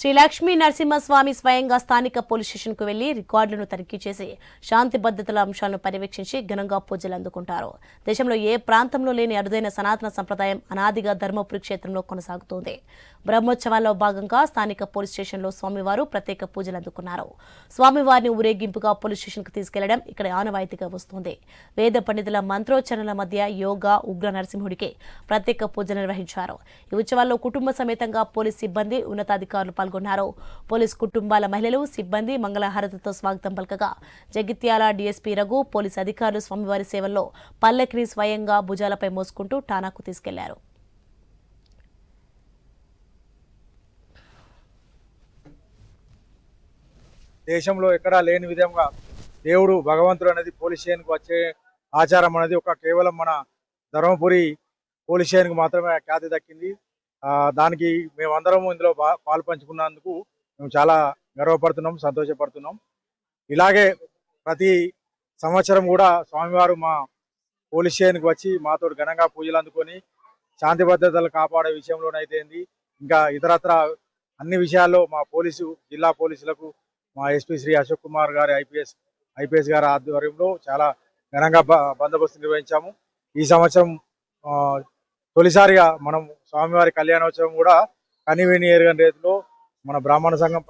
శ్రీ లక్ష్మీ నరసింహస్వామి స్వయంగా స్థానిక పోలీస్ స్టేషన్కు వెళ్ళి రికార్డులను తనిఖీ చేసి శాంతి భద్రతల అంశాలను పర్యవేక్షించి ఘనంగా పూజలు అందుకుంటారు. దేశంలో ఏ ప్రాంతంలో లేని అరుదైన సనాతన సంప్రదాయం అనాదిగా ధర్మపురి క్షేత్రంలో కొనసాగుతోంది. బ్రహ్మోత్సవాల్లో భాగంగా స్థానిక పోలీస్ స్టేషన్లో స్వామివారు ప్రత్యేక పూజలు అందుకున్నారు. స్వామివారిని ఊరేగింపుగా పోలీస్ స్టేషన్కు తీసుకెళ్ళడం ఇక్కడ ఆనవాయితీగా వస్తోంది. వేద పండితుల మంత్రోచ్చరణల మధ్య యోగా ఉగ్ర నరసింహుడికి ప్రత్యేక పూజలు నిర్వహించారు. ఈ ఉత్సవాల్లో కుటుంబ సమేతంగా పోలీస్ సిబ్బంది ఉన్నతాధికారులు పాల్గొన్నారు. పోలీస్ కుటుంబాల మహిళలు సిబ్బంది మంగళహారతితో స్వాగతం పలకగా జగిత్యాల డీఎస్పీ రఘు పోలీస్ అధికారులు స్వామివారి సేవల్లో పల్లకిని స్వయంగా భుజాలపై మోసుకుంటూ ఠానాకు తీసుకెళ్ళారు. దేశంలో ఎక్కడా లేని విధంగా దేవుడు భగవంతుడు అనేది పోలీస్ స్టేషన్కి వచ్చే ఆచారం అనేది ఒక కేవలం మన ధర్మపురి పోలీస్ స్టేషన్కి మాత్రమే ఖ్యాతి దక్కింది. దానికి మేమందరం ఇందులో పాలు పంచుకున్నందుకు మేము చాలా గర్వపడుతున్నాం సంతోషపడుతున్నాం. ఇలాగే ప్రతి సంవత్సరం కూడా స్వామివారు మా పోలీస్ స్టేషన్కి వచ్చి మాతో ఘనంగా పూజలు అందుకొని శాంతి భద్రతలు కాపాడే విషయంలోనైతేంది ఇంకా ఇతరత్ర అన్ని విషయాల్లో మా పోలీసు జిల్లా పోలీసులకు మా ఎస్పీ శ్రీ అశోక్ కుమార్ గారి ఐపీఎస్ ఐపీఎస్ గారి ఆధ్వర్యంలో చాలా ఘనంగా బ- బందోబస్తు నిర్వహించాము. ఈ సంవత్సరం ఆ, తొలిసారిగా మనం స్వామివారి కళ్యాణోత్సవం కూడా కనివిని ఎరగని రీతిలో మన బ్రాహ్మణ సంఘం